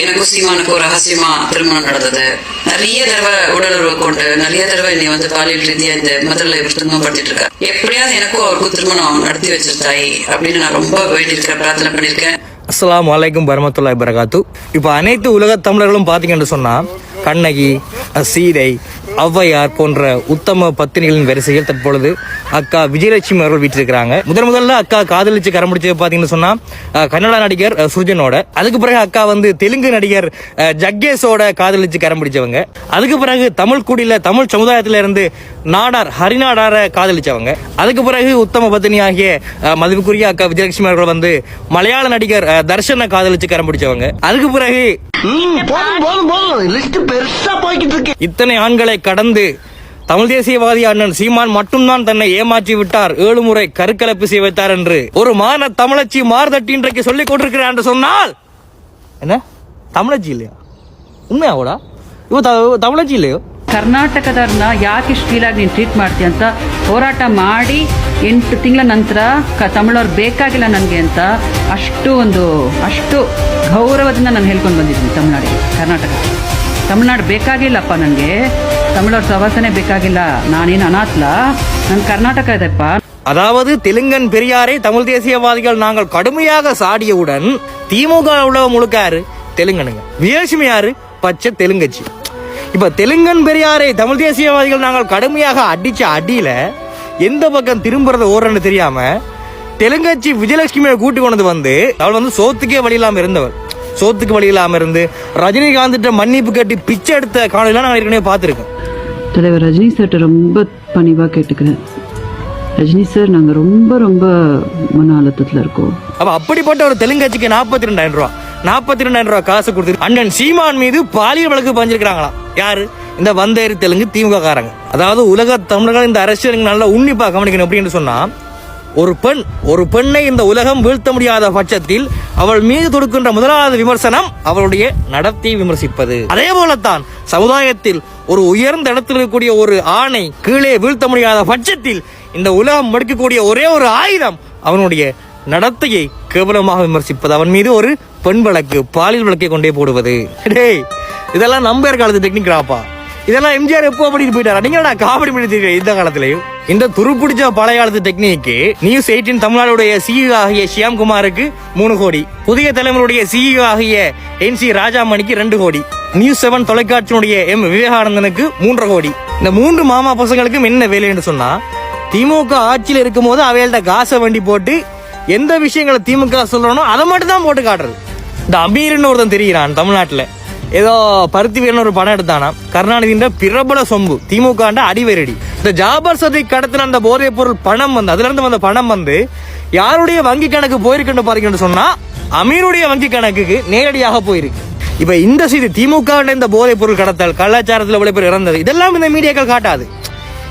எனக்கும் சீமானுக்கும் ரகசியமா திருமணம் நடந்தது. நிறைய தடவை உடலுறவு கொண்டு நிறைய தடவை நீ வந்து பாலியல் ரீதியா இந்த முதல்ல துன்பப்படுத்திட்டு இருக்க எப்படியாவது எனக்கும் அவருக்கும் திருமணம் நடத்தி வச்சிருந்தாய் அப்படின்னு நான் ரொம்ப வேண்டியிருக்கிறேன் பிரார்த்தனை பண்ணியிருக்கேன். அஸ்லாம் வலைக்கும் வரமத்துல்லாஹி வரகாத்து இப்போ அனைத்து உலக தமிழர்களும் பார்த்தீங்கன்னு சொன்னா கண்ணகி சீதை ஔவையார் போன்ற உத்தம பத்தினிகளின் வரிசையில் தற்பொழுது அக்கா விஜயலட்சுமி அவர்கள் வீட்டிருக்கிறாங்க முதன் முதல்ல அக்கா காதலிச்சு கரம் பிடிச்சது பார்த்தீங்கன்னு சொன்னா கன்னட நடிகர் சுஜனோட. அதுக்கு பிறகு அக்கா வந்து தெலுங்கு நடிகர் ஜக்கேஷோட காதலிச்சு கரம் பிடிச்சவங்க. அதுக்கு பிறகு தமிழ் குடியில தமிழ் சமுதாயத்துல இருந்து நாடார் ஹரிநாடார காதலிச்சவங்க. அதுக்கு பிறகு உத்தம பத்தினி ஆகிய மதிப்புக்குரிய அக்கா விஜயலட்சுமி அவர்கள் வந்து மலையாள நடிகர் தர்ஷனை காதலிச்சு கரம் பிடிச்சவங்க. அதுக்கு பிறகு போதும் போதும் லிஸ்ட் பெருசா போய்கிட்டு இருக்கு. இத்தனை ஆண்களை கடந்து தமிழ் தேசியவாதி அண்ணன் சீமான் மட்டும்தான் தன்னை ஏமாற்றி விட்டார். ஏழு முறை கருக்கலைப்பு செய்ய வைத்தார் என்று. ஒரு மான தமிழச்சி மார்தட்டி இன்றைக்கு சொல்லிக் கொண்டிருக்கிறார் என்று சொன்னால் என்ன? தமிழச்சி இல்லையா? உண்மையாவோடா? இவ த- தமிழச்சி இல்லையோ? ಕರ್ನಾಟಕದವ್ರನ್ನ ಯಾಕೆ ಇಷ್ಟು ಕೀಳಾಗಿ ನೀನು ಟ್ರೀಟ್ ಮಾಡ್ತೀಯ ಅಂತ ಹೋರಾಟ ಮಾಡಿ ಎಂಟು ತಿಂಗಳ ನಂತರ ಕ ತಮಿಳವ್ರು ಬೇಕಾಗಿಲ್ಲ ನನಗೆ ಅಂತ ಅಷ್ಟು ಒಂದು ಅಷ್ಟು ಗೌರವದಿಂದ ನಾನು ಹೇಳ್ಕೊಂಡು ಬಂದಿದ್ದೀನಿ ತಮಿಳ್ನಾಡಿಗೆ ಕರ್ನಾಟಕ ತಮಿಳ್ನಾಡು ಬೇಕಾಗಿಲ್ಲಪ್ಪ ನನಗೆ ತಮಿಳವ್ರ ಸವಾಸನೆ ಬೇಕಾಗಿಲ್ಲ ನಾನೇನು ಅನಾಥ್ಲ ನನ್ನ ಕರ್ನಾಟಕ ಇದೆಪ್ಪ அதாவது தெலுங்கன் பெரியாரை தமிழ் தேசியவாதிகள் நாங்கள் கடுமையாக சாடியவுடன் திமுக உள்ள முழுக்க யாரு தெலுங்கனுங்க விஜயலட்சுமி யாரு பச்சை தெலுங்கச்சி இப்ப தெலுங்கன் பெரியாரை தமிழ் தேசியவாதிகள் நாங்கள் கடுமையாக அடிச்ச அடியில எந்த பக்கம் திரும்புறது ஓரன்னு தெரியாம தெலுங்கச்சி விஜயலட்சுமியை கூட்டி கொண்டு வந்து அவள் வந்து சோத்துக்கே வழி இல்லாம இருந்தவள். சோத்துக்கு வழி இல்லாம இருந்து ரஜினிகாந்த் மன்னிப்பு கட்டி பிச்சை எடுத்த காணொலிலாம் நான் ஏற்கனவே பார்த்திருக்கேன் தலைவர் ரஜினி சார்ட்ட ரொம்ப பணிவாக கேட்டுக்கிறேன். ரஜினி சார் நாங்கள் ரொம்ப ரொம்ப மன அழுத்தத்தில் இருக்கோம். அப்ப அப்படிப்பட்ட ஒரு தெலுங்கட்சிக்கு நாற்பத்தி ரெண்டாயிரம் ரூபாய் நாற்பத்தி ரெண்டாயிரம் ரூபாய் காசு கொடுத்து அண்ணன் சீமான் மீது பாலியல் வழக்கு பஞ்சிருக்காங்களாம் யார்? இந்த வந்தேரி தெலுங்கு திமுக காரங்க அதாவது உலக தமிழர்கள் இந்த அரசியல் நல்லா உன்னிப்பாக கவனிக்கணும். அப்படின்னு சொன்னால் ஒரு பெண் ஒரு பெண்ணை இந்த உலகம் வீழ்த்த முடியாத பட்சத்தில் அவள் மீது தொடுக்கின்ற முதலாவது விமர்சனம் அவளுடைய நடத்தையை விமர்சிப்பது. அதே போலத்தான் சமுதாயத்தில் ஒரு உயர்ந்த இடத்தில் இருக்கக்கூடிய ஒரு ஆணை கீழே வீழ்த்த முடியாத பட்சத்தில் இந்த உலகம் மடுக்கக்கூடிய ஒரே ஒரு ஆயுதம் அவனுடைய நடத்தையை கேவலமாக விமர்சிப்பது. அவன் மீது ஒரு பெண் வழக்கு பாலியல் வழக்கை கொண்டே போடுவது. டேய் இதெல்லாம் நம்பர் காலத்து டெக்னிக்ராப்பா இதெல்லாம் எம்ஜிஆர் எப்போ பண்ணிட்டு போயிட்டாரா? நீங்க நான் காமெடி பண்ணிட்டு இந்த காலத்திலையும்? இந்த துருப்பிடிச்ச பழைய காலத்து டெக்னிக்கு நியூஸ் எயிட்டின் தமிழ்நாடுடைய சிஇஓ ஆகிய ஷியாம்குமாருக்கு மூணு கோடி. புதிய தலைமுறையுடைய சிஇஓ ஆகிய என் சி ராஜாமணிக்கு ரெண்டு கோடி. நியூஸ் செவன் தொலைக்காட்சியினுடைய எம் விவேகானந்தனுக்கு மூன்றரை கோடி. இந்த மூன்று மாமா பசங்களுக்கும் என்ன வேலைன்னு சொன்னா திமுக ஆட்சியில் இருக்கும்போது அவைகள்ட்ட காசை வண்டி போட்டு எந்த விஷயங்களை திமுக சொல்றனோ அதை மட்டும் தான் போட்டு காட்டுறது. இந்த அபீர்னு ஒருத்தன் தெரிகிறான் தமிழ்நாட்டில். ஏதோ பருத்தி வீரன் ஒரு படம் எடுத்தானா? கருணாநிதின்ற பிரபல சொம்பு திமுக அடிவேரடி இந்த ஜாபர் சதிக் கடத்தின அந்த போதைப் பொருள் பணம் வந்து அதுல இருந்து வந்த பணம் வந்து யாருடைய வங்கி கணக்கு போயிருக்குன்னு பாத்தீங்கன்னு சொன்னா அமீருடைய வங்கி கணக்குக்கு நேரடியாக போயிருக்கு. இப்ப இந்த செய்தி திமுக இந்த போதைப் பொருள் கடத்தல் கலாச்சாரத்தில் இவ்வளவு பேர் இறந்தது இதெல்லாம் இந்த மீடியாக்கள் காட்டாது.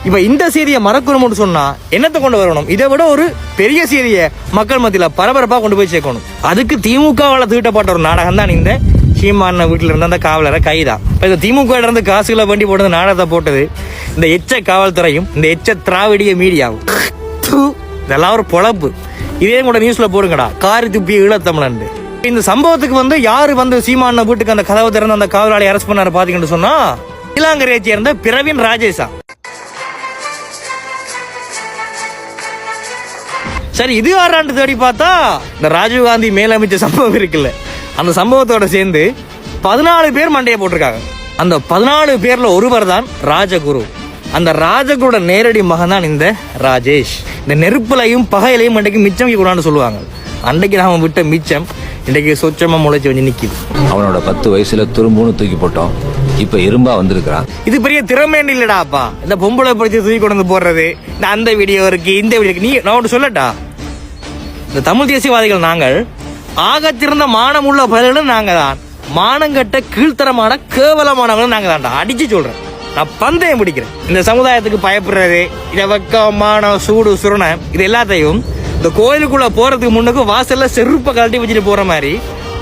இப்ப இந்த செய்தியை மறக்கணும்னு சொன்னா என்னத்தை கொண்டு வரணும்? இதை விட ஒரு பெரிய செய்தியை மக்கள் மத்தியில பரபரப்பா கொண்டு போய் சேர்க்கணும். அதுக்கு திமுகவால தீட்டப்பட்ட ஒரு நாடகம் தான் இந்த. சீமான வீட்டில் இருந்த அந்த காவலரை கைதான் இந்த திமுக இருந்து காசுகளை வண்டி போட்டது நாடகத்தை போட்டது இந்த எச்ச காவல்துறையும் இந்த எச்ச திராவிடிய மீடியாவும். இதெல்லாம் ஒரு பொழப்பு. இதே கூட நியூஸ்ல போடுங்கடா. காரி துப்பி ஈழத்தமிழன் இந்த சம்பவத்துக்கு வந்து யாரு வந்து சீமான வீட்டுக்கு அந்த கதவை திறந்து அந்த காவலாளி அரெஸ்ட் பண்ணாரு பாத்தீங்கன்னு சொன்னா இலாங்கரையை சேர்ந்த பிரவீன் ராஜேஷா சரி இது யாராண்டு தேடி பார்த்தா இந்த ராஜீவ் காந்தி மேலமைச்ச சம்பவம் இருக்குல்ல. அந்த சம்பவத்தோட சேர்ந்து பதினாலு பேர் மண்டையை போட்டிருக்காங்க. அந்த பதினாலு பேர்ல ஒருவர் தான் ராஜகுரு. அந்த ராஜகுரோட நேரடி மகன் தான் இந்த ராஜேஷ். இந்த நெருப்புலையும் பகையிலையும் அன்றைக்கு மிச்சம் வைக்க கூடாதுன்னு சொல்லுவாங்க. அன்றைக்கு நாம விட்ட மிச்சம் இன்றைக்கு சொச்சமா முளைச்சு வந்து நிக்குது. அவனோட பத்து வயசுல துரும்புன்னு தூக்கி போட்டோம். இப்ப இரும்பா வந்திருக்கிறான். இது பெரிய திறமைன்னு இல்லடாப்பா. இந்த பொம்பளை படிச்சு தூக்கி கொண்டு போடுறது. இந்த அந்த வீடியோ இருக்கு இந்த வீடியோ இருக்கு. நீ நான் ஒன்று சொல்லட்டா? இந்த தமிழ் தேசியவாதிகள் நாங்கள் ஆகத்திருந்த மானமுள்ள பயல்களும் நாங்கள் தான் மானங்கட்ட கீழ்த்தரமான கேவலமானவங்களும் நாங்கள் தான்டா அடிச்சு சொல்கிறேன் நான் பந்தயம் பிடிக்கிறேன். இந்த சமுதாயத்துக்கு பயப்படுறது இதை வெக்கம் மானம் சூடு சுரணை இது எல்லாத்தையும் இந்த கோயிலுக்குள்ள போறதுக்கு முன்னுக்கு வாசல்ல செருப்பை கழட்டி வச்சுட்டு போற மாதிரி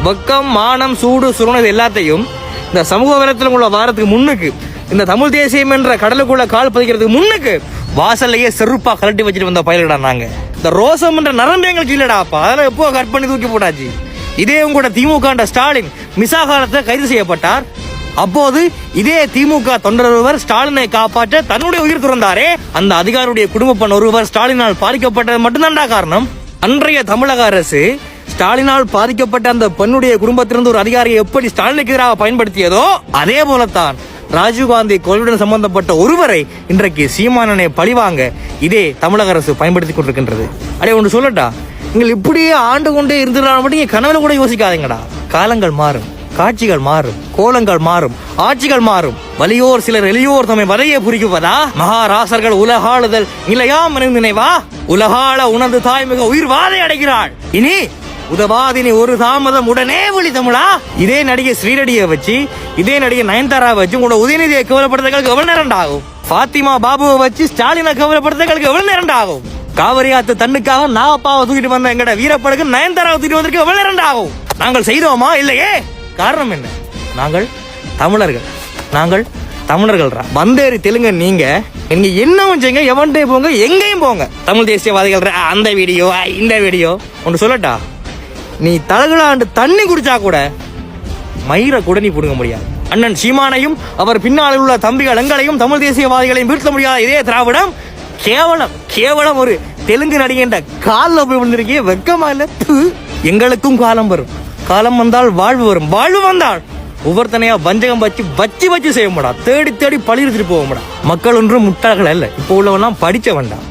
வெக்கம் மானம் சூடு சுரணை இது எல்லாத்தையும் இந்த சமூக விரத்தில் உள்ள வாரத்துக்கு முன்னுக்கு இந்த தமிழ் தேசியம் என்ற கடலுக்குள்ள கால் பதிக்கிறதுக்கு முன்னுக்கு வாசல்லையே செருப்பா கழட்டி வச்சுட்டு வந்த பயிரிடா நாங்கள் இந்த ரோசம் என்ற நரம்பு எங்களுக்கு இல்லடாப்பா அதெல்லாம் எப்போ கட் பண்ணி தூக்கி போட்டாச்சு? இதே உங்களோட திமுக ஸ்டாலின் மிசா காலத்துல கைது செய்யப்பட்டார். அப்போது இதே திமுக தொண்டர் ஒருவர் ஸ்டாலினை காப்பாற்ற தன்னுடைய உயிர் துறந்தாரே. அந்த அதிகாரியுடைய குடும்ப பெண் ஒருவர் ஸ்டாலினால் பாதிக்கப்பட்டது மட்டும்தான்டா காரணம். அன்றைய தமிழக அரசு ஸ்டாலினால் பாதிக்கப்பட்ட அந்த பெண்ணுடைய குடும்பத்திலிருந்து ஒரு அதிகாரியை எப்படி ஸ்டாலினுக்கு எதிராக பயன்படுத்தியதோ அதே போலத்தான் ராஜீவ்காந்தி கொலையுடன் சம்பந்தப்பட்ட ஒருவரை இன்றைக்கு சீமானனை பழிவாங்க இதே தமிழக அரசு பயன்படுத்தி கொண்டிருக்கின்றது. அடே ஒன்று சொல்லட்டா? நீங்கள் இப்படியே ஆண்டு கொண்டே இருந்துடலாம் மட்டும் நீங்க கனவுல கூட யோசிக்காதீங்கடா. காலங்கள் மாறும் காட்சிகள் மாறும் கோலங்கள் மாறும் ஆட்சிகள் மாறும். வலியோர் சிலர் எளியோர் தம்மை வதையே புரிக்குவதா? மகாராசர்கள் உலகாளுதல் நிலையாம் நினைவா? உலகாள உணர்ந்து தாய்மிக உயிர் வாதை அடைகிறாள். இனி உதவாதினி ஒரு தாமதம் உடனே ஒளி தமிழா? இதே நடிகை ஸ்ரீரடியை வச்சு இதே நடிகை நயன்தாரா வச்சு உங்களோட உதயநிதியை கவலைப்படுறதுக்கு எவ்வளவு நேரம் ஆகும் பாத்திமா பாபுவை வச்சு ஸ்டாலினை கவலைப்படுறதுக்கு எவ்வளவு நேரம் ஆகும் காவிரி ஆத்து தண்ணுக்காக அப்பாவை தூக்கிட்டு வந்த எங்கட வீரப்படுக்கு நயன்தாராவை தூக்கிட்டு வந்திருக்கு எவ்வளவு நேரம் ஆகும் நாங்கள் செய்தோமா இல்லையே? காரணம் என்ன? நாங்கள் தமிழர்கள். நாங்கள் தமிழர்கள் வந்தேறி தெலுங்கு நீங்க நீங்க என்னவும் செய்யுங்க எவன்டே போங்க எங்கேயும் போங்க. தமிழ் தேசியவாதிகள் அந்த வீடியோ இந்த வீடியோ. ஒன்று சொல்லட்டா? நீ தலகுலாண்டு தண்ணி குடிச்சா கூட மயிரை கூட நீ பிடுங்க முடியாது. அண்ணன் சீமானையும் அவர் பின்னால் உள்ள தம்பிகள் எங்களையும் தமிழ் தேசியவாதிகளையும் வீழ்த்த முடியாத இதே திராவிடம் கேவலம் கேவலம் ஒரு தெலுங்கு நடிகின்ற காலில் போய் விழுந்திருக்கே வெக்கமா இல்ல? எங்களுக்கும் காலம் வரும். காலம் வந்தால் வாழ்வு வரும். வாழ்வு வந்தால் ஒவ்வொருத்தனையா வஞ்சகம் வச்சு வச்சு வச்சு செய்ய மாடா தேடி தேடி பழி எடுத்துட்டு போக மாட்டா மக்கள் ஒன்றும் முட்டாள்கள் அல்ல. இப்போ உள்ளவெல்லாம் படிச்ச வேண்டாம்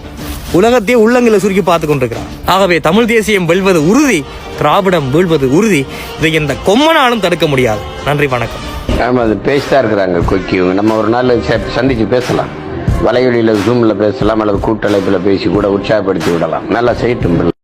உலகத்தையே உள்ளங்களை சுருக்கி பார்த்து கொண்டிருக்கிறான். ஆகவே தமிழ் தேசியம் வெல்வது உறுதி திராவிடம் வீழ்வது உறுதி. இதை எந்த கொம்மனாலும் தடுக்க முடியாது. நன்றி வணக்கம். ஆமாம் அது பேசிதான் இருக்கிறாங்க கொக்கி. நம்ம ஒரு நாள் ச- சந்திச்சு பேசலாம். வலையொலியில் ஜூமில் பேசலாம் அல்லது கூட்டழைப்பில் பேசி கூட உற்சாகப்படுத்தி விடலாம். நல்லா செய்யட்டும்